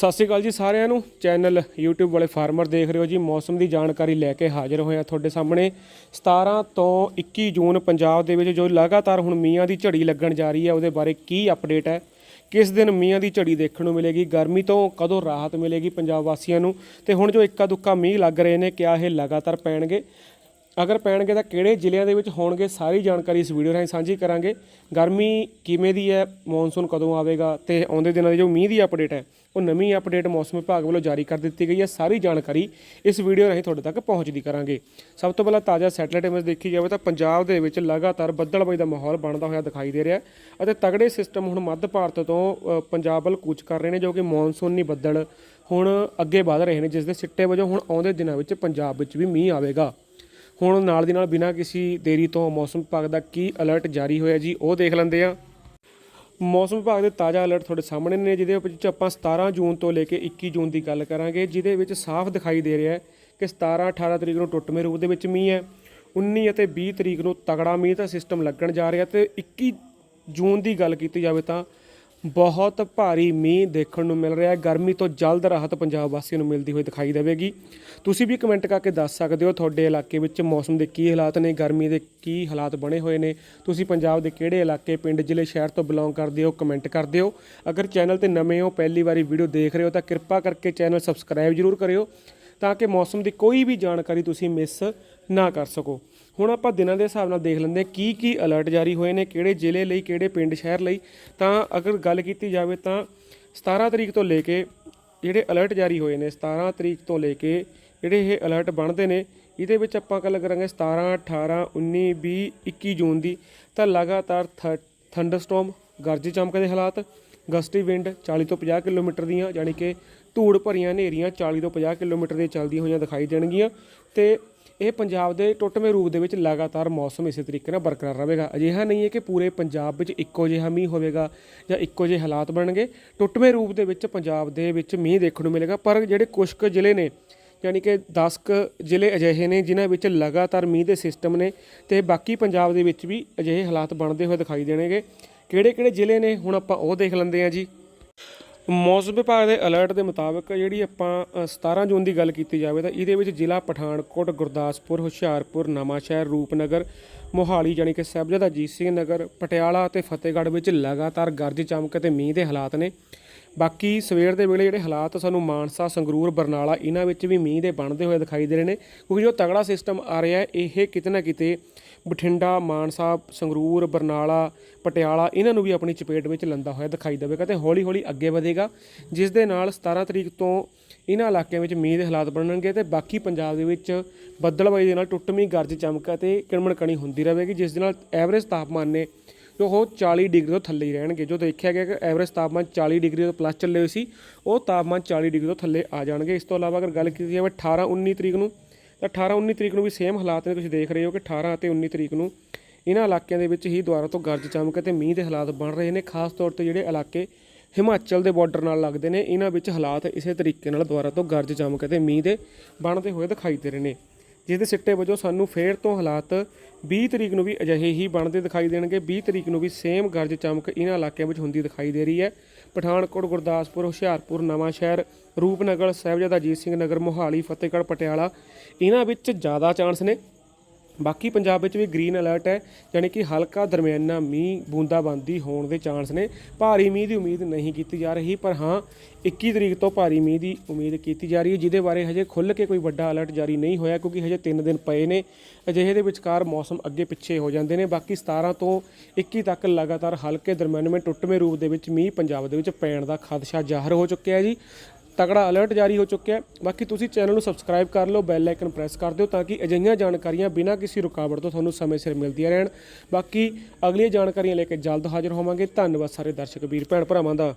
ਸਤਿ ਸ਼੍ਰੀ ਅਕਾਲ ਜੀ ਸਾਰਿਆਂ ਨੂੰ। ਚੈਨਲ YouTube ਵਾਲੇ ਫਾਰਮਰ ਦੇਖ ਰਹੇ ਹੋ ਜੀ। ਮੌਸਮ ਦੀ ਜਾਣਕਾਰੀ ਲੈ ਕੇ ਹਾਜ਼ਰ ਹੋਏ ਆ ਤੁਹਾਡੇ ਸਾਹਮਣੇ। 17 ਤੋਂ 21 ਜੂਨ ਪੰਜਾਬ ਦੇ ਵਿੱਚ ਜੋ ਲਗਾਤਾਰ ਹੁਣ ਮੀਂਹਾਂ ਦੀ ਝੜੀ ਲੱਗਣ ਜਾ ਰਹੀ ਹੈ, ਉਹਦੇ ਬਾਰੇ ਕੀ ਅਪਡੇਟ ਹੈ? ਕਿਸ ਦਿਨ ਮੀਂਹਾਂ ਦੀ ਝੜੀ ਦੇਖਣ ਨੂੰ ਮਿਲੇਗੀ? ਗਰਮੀ ਤੋਂ ਕਦੋਂ ਰਾਹਤ ਮਿਲੇਗੀ ਪੰਜਾਬ ਵਾਸੀਆਂ ਨੂੰ? ਤੇ ਹੁਣ ਜੋ ਇੱਕਾ ਦੁੱਕਾ ਮੀਂਹ ਲੱਗ ਰਹੇ ਨੇ, ਕਿਆ ਇਹ ਲਗਾਤਾਰ ਪੈਣਗੇ? ਅਗਰ ਪੈਣਗੇ ਤਾਂ ਕਿਹੜੇ ਜ਼ਿਲ੍ਹਿਆਂ ਦੇ ਵਿੱਚ ਹੋਣਗੇ ਸਾਰੀ ਜਾਣਕਾਰੀ ਇਸ ਵੀਡੀਓ ਰਾਹੀਂ ਸਾਂਝੀ ਕਰਾਂਗੇ। ਗਰਮੀ ਕਿਵੇਂ ਦੀ ਹੈ, ਮੌਨਸੂਨ ਕਦੋਂ ਆਵੇਗਾ ਤੇ ਆਉਂਦੇ ਦਿਨਾਂ ਦੀ ਜੋ ਮੀਂਹ ਦੀ ਅਪਡੇਟ ਹੈ, ਉਹ ਨਵੀਂ ਅਪਡੇਟ ਮੌਸਮ ਵਿਭਾਗ ਵੱਲੋਂ ਜਾਰੀ ਕਰ ਦਿੱਤੀ ਗਈ ਹੈ। ਸਾਰੀ ਜਾਣਕਾਰੀ ਇਸ ਵੀਡੀਓ ਰਾਹੀਂ ਤੁਹਾਡੇ ਤੱਕ ਪਹੁੰਚਦੀ ਕਰਾਂਗੇ। ਸਭ ਤੋਂ ਪਹਿਲਾਂ ਤਾਜ਼ਾ ਸੈਟੇਲਾਈਟ ਇਮੇਜ ਦੇਖੀ ਜਾਵੇ ਤਾਂ ਪੰਜਾਬ ਦੇ ਵਿੱਚ ਲਗਾਤਾਰ ਬੱਦਲਬਾਈ ਦਾ ਮਾਹੌਲ ਬਣਦਾ ਹੋਇਆ ਦਿਖਾਈ ਦੇ ਰਿਹਾ ਅਤੇ ਤਗੜੇ ਸਿਸਟਮ ਹੁਣ ਮੱਧ ਭਾਰਤ ਤੋਂ ਪੰਜਾਬ ਵੱਲ ਕੂਚ ਕਰ ਰਹੇ ਨੇ ਜੋ ਕਿ ਮੌਨਸੂਨੀ ਬੱਦਲ, ਹੁਣ ਅੱਗੇ ਵਧ ਰਹੇ ਨੇ, ਜਿਸ ਦੇ ਸਿੱਟੇ ਵਜੋਂ ਹੁਣ ਆਉਂਦੇ ਦਿਨਾਂ ਵਿੱਚ ਪੰਜਾਬ ਵਿੱਚ ਵੀ ਮੀਂਹ ਆਵੇਗਾ। ਹੁਣ ਨਾਲ ਦੀ ਨਾਲ ਬਿਨਾਂ ਕਿਸੇ ਦੇਰੀ ਤੋਂ ਮੌਸਮ ਵਿਭਾਗ ਦਾ ਕੀ ਅਲਰਟ ਜਾਰੀ ਹੋਇਆ ਜੀ, ਉਹ ਦੇਖ ਲੈਂਦੇ ਆ ਮੌਸਮ ਵਿਭਾਗ ਦੇ ਤਾਜ਼ਾ ਅਲਰਟ ਤੁਹਾਡੇ ਸਾਹਮਣੇ ਨੇ, ਜਿਹਦੇ ਵਿੱਚ ਆਪਾਂ 17 ਜੂਨ ਤੋਂ ਲੈ ਕੇ 21 ਜੂਨ ਦੀ ਗੱਲ ਕਰਾਂਗੇ, ਜਿਹਦੇ ਵਿੱਚ ਸਾਫ਼ ਦਿਖਾਈ ਦੇ ਰਿਹਾ ਹੈ ਕਿ 17 18 ਤਰੀਕ ਨੂੰ ਟੁੱਟਵੇਂ ਰੂਪ ਦੇ ਵਿੱਚ ਮੀਂਹ ਹੈ 19 ਅਤੇ 20 ਤਰੀਕ ਨੂੰ ਤਗੜਾ ਮੀਂਹ ਦਾ ਸਿਸਟਮ ਲੱਗਣ ਜਾ ਰਿਹਾ ਤੇ 21 ਜੂਨ ਦੀ ਗੱਲ ਕੀਤੀ ਜਾਵੇ ਤਾਂ ਬਹੁਤ ਭਾਰੀ ਮੀਂਹ ਦੇਖਣ ਨੂੰ ਮਿਲ ਰਿਹਾ ਹੈ। ਗਰਮੀ ਤੋਂ ਜਲਦ ਰਾਹਤ ਪੰਜਾਬ ਵਾਸੀਆਂ ਨੂੰ ਮਿਲਦੀ ਹੋਈ ਦਿਖਾਈ ਦੇਵੇਗੀ। ਤੁਸੀਂ ਵੀ ਕਮੈਂਟ ਕਰਕੇ ਦੱਸ ਸਕਦੇ ਹੋ, ਤੁਹਾਡੇ ਇਲਾਕੇ ਵਿੱਚ ਮੌਸਮ ਦੇ ਕੀ ਹਾਲਾਤ ਨੇ, ਗਰਮੀ ਦੇ ਕੀ ਹਾਲਾਤ ਬਣੇ ਹੋਏ ਨੇ। ਤੁਸੀਂ ਪੰਜਾਬ ਦੇ ਕਿਹੜੇ ਇਲਾਕੇ, ਪਿੰਡ, ਜ਼ਿਲ੍ਹੇ, ਸ਼ਹਿਰ ਤੋਂ ਬਿਲੋਂਗ ਕਰਦੇ ਹੋ, ਕਮੈਂਟ ਕਰ ਦਿਓ ਅਗਰ ਚੈਨਲ ਤੇ ਨਵੇਂ ਹੋ, ਪਹਿਲੀ ਵਾਰੀ ਵੀਡੀਓ ਦੇਖ ਰਹੇ ਹੋ, ਤਾਂ ਕਿਰਪਾ ਕਰਕੇ ਚੈਨਲ ਸਬਸਕ੍ਰਾਈਬ ਜ਼ਰੂਰ ਕਰਿਓ, ਤਾਂ ਕਿ ਮੌਸਮ ਦੀ ਕੋਈ ਵੀ ਜਾਣਕਾਰੀ ਤੁਸੀਂ ਮਿਸ ਨਾ ਕਰ ਸਕੋ। ਹੁਣ ਆਪਾਂ ਦਿਨਾਂ ਦੇ ਹਿਸਾਬ ਨਾਲ ਦੇਖ ਲੈਂਦੇ ਹਾਂ ਕੀ ਕੀ ਅਲਰਟ ਜਾਰੀ ਹੋਏ ਨੇ, ਕਿਹੜੇ ਜ਼ਿਲ੍ਹੇ ਲਈ, ਕਿਹੜੇ ਪਿੰਡ, ਸ਼ਹਿਰ ਲਈ। ਤਾਂ ਅਗਰ ਗੱਲ ਕੀਤੀ ਜਾਵੇ ਤਾਂ 17 ਤਰੀਕ ਤੋਂ ਲੈ ਕੇ ਜਿਹੜੇ ਅਲਰਟ ਜਾਰੀ ਹੋਏ ਨੇ 17 ਤਰੀਕ ਤੋਂ ਲੈ ਕੇ ਜਿਹੜੇ ਇਹ ਅਲਰਟ ਬਣਦੇ ਨੇ, ਇਹਦੇ ਵਿੱਚ ਆਪਾਂ ਗੱਲ ਕਰਾਂਗੇ 17 18 19 20 21 ਜੂਨ ਦੀ। ਤਾਂ ਲਗਾਤਾਰ ਥੰਡਰਸਟਾਰਮ ਗਰਜ ਚਮਕਦੇ ਹਾਲਾਤ ਗਸਟੀ ਵਿੰਡ 40 ਤੋਂ 50 ਕਿਲੋਮੀਟਰ ਦੀਆਂ ਯਾਨੀ ਕਿ ਧੂੜ ਭਰੀਆਂ ਹਨੇਰੀਆਂ 40 ਤੋਂ 50 ਕਿਲੋਮੀਟਰ ਦੇ ਚੱਲਦੀਆਂ ਹੋਈਆਂ ਦਿਖਾਈ ਦੇਣਗੀਆਂ। ਤੇ ਇਹ ਪੰਜਾਬ ਦੇ ਟੁੱਟਵੇਂ ਰੂਪ ਦੇ ਵਿੱਚ ਲਗਾਤਾਰ ਮੌਸਮ ਇਸੇ ਤਰੀਕੇ ਨਾਲ ਬਰਕਰਾਰ ਰਹੇਗਾ। ਅਜਿਹਾ ਨਹੀਂ ਹੈ ਕਿ ਪੂਰੇ ਪੰਜਾਬ ਵਿੱਚ ਇੱਕੋ ਜਿਹਾ ਮੀਂਹ ਹੋਵੇਗਾ ਜਾਂ ਇੱਕੋ ਜਿਹੇ ਹਾਲਾਤ ਬਣਨਗੇ। ਟੁੱਟਵੇਂ ਰੂਪ ਦੇ ਵਿੱਚ ਪੰਜਾਬ ਦੇ ਵਿੱਚ ਮੀਂਹ ਦੇਖਣ ਨੂੰ ਮਿਲੇਗਾ, ਪਰ ਜਿਹੜੇ ਕੁਝ ਕੁ ਜ਼ਿਲ੍ਹੇ ਨੇ, ਯਾਨੀ ਕਿ 10 ਕੁ ਜ਼ਿਲ੍ਹੇ ਅਜਿਹੇ ਨੇ ਜਿਨ੍ਹਾਂ ਵਿੱਚ ਲਗਾਤਾਰ ਮੀਂਹ ਦੇ ਸਿਸਟਮ ਨੇ, ਤੇ ਬਾਕੀ ਪੰਜਾਬ ਦੇ ਵਿੱਚ ਵੀ ਅਜਿਹੇ ਹਾਲਾਤ ਬਣਦੇ ਹੋਏ ਦਿਖਾਈ ਦੇਣਗੇ। ਕਿਹੜੇ ਕਿਹੜੇ ਜ਼ਿਲ੍ਹੇ ਨੇ, ਹੁਣ ਆਪਾਂ ਉਹ ਦੇਖ ਲੈਂਦੇ ਹਾਂ ਜੀ। ਮੌਸਮ ਵਿਭਾਗ ਦੇ ਅਲਰਟ ਦੇ ਮੁਤਾਬਕ ਜਿਹੜੀ ਆਪਾਂ ਅ, 17 ਜੂਨ ਦੀ ਗੱਲ ਕੀਤੀ ਜਾਵੇ ਤਾਂ ਇਹਦੇ ਵਿੱਚ ਜ਼ਿਲ੍ਹਾ ਪਠਾਨਕੋਟ ਗੁਰਦਾਸਪੁਰ ਹੁਸ਼ਿਆਰਪੁਰ ਨਵਾਂਸ਼ਹਿਰ ਰੂਪਨਗਰ ਮੋਹਾਲੀ ਜਾਣੀ ਕਿ ਸਾਹਿਬਜ਼ਾਦਾ ਅਜੀਤ ਸਿੰਘ ਨਗਰ ਪਟਿਆਲਾ ਅਤੇ ਫਤਿਹਗੜ੍ਹ ਵਿੱਚ ਲਗਾਤਾਰ ਗਰਜ ਚਮਕ ਤੇ ਮੀਂਹ ਦੇ ਹਾਲਾਤ ਨੇ। ਬਾਕੀ ਸਵੇਰ ਦੇ ਵੇਲੇ ਜਿਹੜੇ ਹਾਲਾਤ ਸਾਨੂੰ ਮਾਨਸਾ, ਸੰਗਰੂਰ, ਬਰਨਾਲਾ, ਇਹਨਾਂ ਵਿੱਚ ਵੀ ਮੀਂਹ ਦੇ ਬਣਦੇ ਹੋਏ ਦਿਖਾਈ ਦੇ ਰਹੇ ਨੇ। ਕਿਉਂਕਿ ਜੋ ਤਗੜਾ ਸਿਸਟਮ ਆ ਰਿਹਾ ਇਹ ਕਿਤੇ ਨਾ ਕਿਤੇ ਬਠਿੰਡਾ, ਮਾਨਸਾ, ਸੰਗਰੂਰ, ਬਰਨਾਲਾ, ਪਟਿਆਲਾ, ਇਹਨਾਂ ਨੂੰ ਵੀ ਆਪਣੀ ਚਪੇਟ ਵਿੱਚ ਲੰਦਾ ਹੋਇਆ ਦਿਖਾਈ ਦੇਵੇਗਾ ਤੇ ਹੌਲੀ ਹੌਲੀ ਅੱਗੇ ਵਧੇਗਾ, ਜਿਸ ਦੇ ਨਾਲ 17 ਤਰੀਕ ਤੋਂ ਇਹਨਾਂ ਇਲਾਕਿਆਂ ਵਿੱਚ ਮੀਂਹ ਦੇ ਹਾਲਾਤ ਬਣਨਗੇ ਤੇ ਬਾਕੀ ਪੰਜਾਬ ਦੇ ਵਿੱਚ ਬੱਦਲਬਾਈ ਦੇ ਨਾਲ ਟੁੱਟਵੀਂ ਗਰਜ ਚਮਕ ਅਤੇ ਕਿਣਮਣ ਕਣੀ ਹੁੰਦੀ ਰਹੇਗੀ, ਜਿਸ ਦੇ ਨਾਲ ਐਵਰੇਜ ਤਾਪਮਾਨ ਨੇ ਜੋ ਉਹ 40 ਡਿਗਰੀ ਤੋਂ ਥੱਲੇ ਹੀ ਰਹਿਣਗੇ। ਜੋ ਦੇਖਿਆ ਗਿਆ ਕਿ ਐਵਰੇਜ ਤਾਪਮਾਨ 40 ਡਿਗਰੀ ਤੋਂ ਪਲੱਸ ਚੱਲੇ ਹੋਏ ਸੀ, ਉਹ ਤਾਪਮਾਨ 40 ਡਿਗਰੀ ਤੋਂ ਥੱਲੇ ਆ ਜਾਣਗੇ। ਇਸ ਤੋਂ ਇਲਾਵਾ ਅਗਰ ਗੱਲ ਕੀਤੀ ਜਾਵੇ 18 19 ਤਰੀਕ ਨੂੰ, ਤਾਂ 18 19 ਤਰੀਕ ਨੂੰ ਵੀ ਸੇਮ ਹਾਲਾਤ ਨੇ, ਤੁਸੀਂ ਦੇਖ ਰਹੇ ਹੋ ਕਿ 18 ਅਤੇ 19 ਤਰੀਕ ਨੂੰ ਇਹਨਾਂ ਇਲਾਕਿਆਂ ਦੇ ਵਿੱਚ ਹੀ ਦੁਆਰਾ ਤੋਂ ਗਰਜ ਚਮਕ ਅਤੇ ਮੀਂਹ ਦੇ ਹਾਲਾਤ ਬਣ ਰਹੇ ਨੇ। ਖਾਸ ਤੌਰ ਤੇ ਜਿਹੜੇ ਇਲਾਕੇ ਹਿਮਾਚਲ ਦੇ ਬਾਰਡਰ ਨਾਲ ਲੱਗਦੇ ਨੇ ਇਹਨਾਂ ਵਿੱਚ ਹਾਲਾਤ ਇਸੇ ਤਰੀਕੇ ਨਾਲ ਦੁਆਰਾ ਤੋਂ ਗਰਜ ਚਮਕ ਅਤੇ ਮੀਂਹ ਦੇ ਬਣਦੇ ਹੋਏ ਦਿਖਾਈ ਦੇ ਰਹੇ ਨੇ। ਜਿਸ ਦੇ ਸਿੱਟੇ ਵਜੋਂ ਸਾਨੂੰ ਫੇਰ ਤੋਂ ਹਾਲਾਤ 20 ਤਰੀਕ ਨੂੰ ਵੀ ਅਜਿਹੇ ਹੀ ਬਣਦੇ ਦਿਖਾਈ ਦੇਣਗੇ। 20 ਤਰੀਕ ਨੂੰ ਵੀ ਸੇਮ ਗਰਜ ਚਮਕ ਇਹਨਾਂ ਇਲਾਕਿਆਂ ਵਿੱਚ ਹੁੰਦੀ ਦਿਖਾਈ ਦੇ ਰਹੀ ਹੈ। ਪਠਾਨਕੋਟ, ਗੁਰਦਾਸਪੁਰ, ਹੁਸ਼ਿਆਰਪੁਰ, ਨਵਾਂ ਸ਼ਹਿਰ, ਰੂਪਨਗਰ, ਸਾਹਿਬਜ਼ਾਦਾ ਅਜੀਤ ਸਿੰਘ ਨਗਰ, ਮੋਹਾਲੀ, ਫਤਿਹਗੜ੍ਹ, ਪਟਿਆਲਾ ਇਹਨਾਂ ਵਿੱਚ ਜ਼ਿਆਦਾ ਚਾਂਸ ਨੇ। ਬਾਕੀ ਪੰਜਾਬ ਵਿੱਚ ਵੀ ਗ੍ਰੀਨ ਅਲਰਟ ਹੈ ਯਾਨੀ ਕਿ ਹਲਕਾ ਦਰਮਿਆਨਾ ਮੀਂਹ ਬੂੰਦਾਬਾਂਦੀ ਹੋਣ ਦੇ ਚਾਂਸ ਨੇ। ਭਾਰੀ ਮੀਂਹ ਦੀ ਉਮੀਦ ਨਹੀਂ ਕੀਤੀ ਜਾ ਰਹੀ, ਪਰ ਹਾਂ 21 ਤਰੀਕ ਤੋਂ ਭਾਰੀ ਮੀਂਹ ਦੀ ਉਮੀਦ ਕੀਤੀ ਜਾ ਰਹੀ ਹੈ, ਜਿਹਦੇ ਬਾਰੇ ਹਜੇ ਖੁੱਲ੍ਹ ਕੇ ਕੋਈ ਵੱਡਾ ਅਲਰਟ ਜਾਰੀ ਨਹੀਂ ਹੋਇਆ, ਕਿਉਂਕਿ ਹਜੇ 3 ਦਿਨ ਪਏ ਨੇ। ਅਜਿਹੇ ਦੇ ਵਿਚਕਾਰ ਮੌਸਮ ਅੱਗੇ ਪਿੱਛੇ ਹੋ ਜਾਂਦੇ ਨੇ। ਬਾਕੀ 17 ਤੋਂ 21 ਤੱਕ ਲਗਾਤਾਰ ਹਲਕੇ ਦਰਮਿਆਨੇ ਟੁੱਟਵੇਂ ਰੂਪ ਦੇ ਵਿੱਚ ਮੀਂਹ ਪੰਜਾਬ ਦੇ ਵਿੱਚ ਪੈਣ ਦਾ ਖਦਸ਼ਾ ਜ਼ਾਹਰ ਹੋ ਚੁੱਕਿਆ ਹੈ ਜੀ। ਤਗੜਾ ਅਲਰਟ ਜਾਰੀ ਹੋ ਚੁੱਕਿਆ ਹੈ। ਬਾਕੀ ਤੁਸੀਂ ਚੈਨਲ ਨੂੰ ਸਬਸਕ੍ਰਾਈਬ ਕਰ ਲਓ ਬੈਲ ਆਈਕਨ ਪ੍ਰੈਸ ਕਰ ਦਿਓ ਤਾਂ ਕਿ ਅਜਿਹੀਆਂ ਜਾਣਕਾਰੀਆਂ ਬਿਨਾਂ ਕਿਸੇ ਰੁਕਾਵਟ ਤੋਂ ਤੁਹਾਨੂੰ ਸਮੇਂ ਸਿਰ ਮਿਲਦੀਆਂ ਰਹਿਣ। ਬਾਕੀ ਅਗਲੀਆਂ ਜਾਣਕਾਰੀਆਂ ਲੈ ਕੇ ਜਲਦ ਹਾਜ਼ਰ ਹੋਵਾਂਗੇ। ਧੰਨਵਾਦ ਸਾਰੇ ਦਰਸ਼ਕ, ਵੀਰ, ਭੈਣ ਭਰਾਵਾਂ ਦਾ।